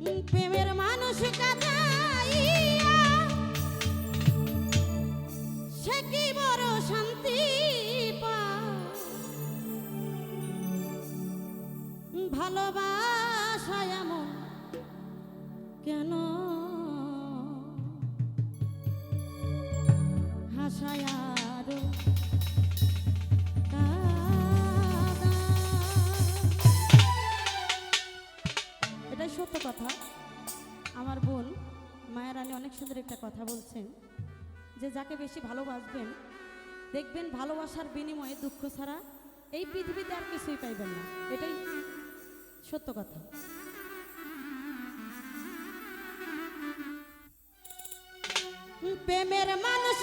প্রেমের মানুষ কাদাইয়া সে কি বড় শান্তি পায় এটাই সত্য কথা। আমার বোন মায়া রানী অনেক সুন্দর একটা কথা বলছেন যে যাকে বেশি ভালোবাসবেন, দেখবেন ভালোবাসার বিনিময়ে দুঃখ ছাড়া এই পৃথিবীতে আর কিছুই পাইবেন না। এটাই সত্য কথা। প্রেমের মানুষ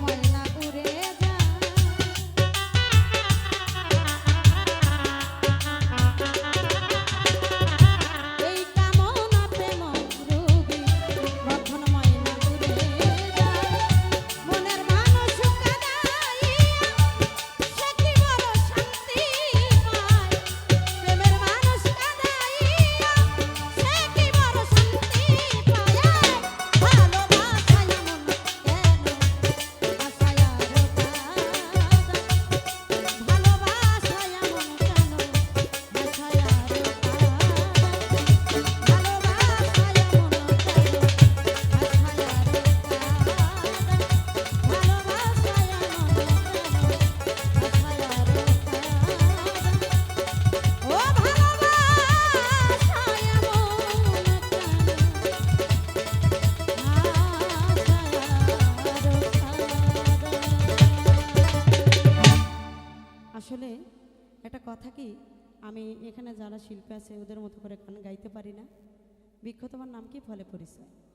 ময়না উড়ে কথা কি? আমি এখানে যারা শিল্পী আছে, ওদের মতো করে গান গাইতে পারি না। বিখ্যাত আমার নাম কি? ফলে পরিচয়।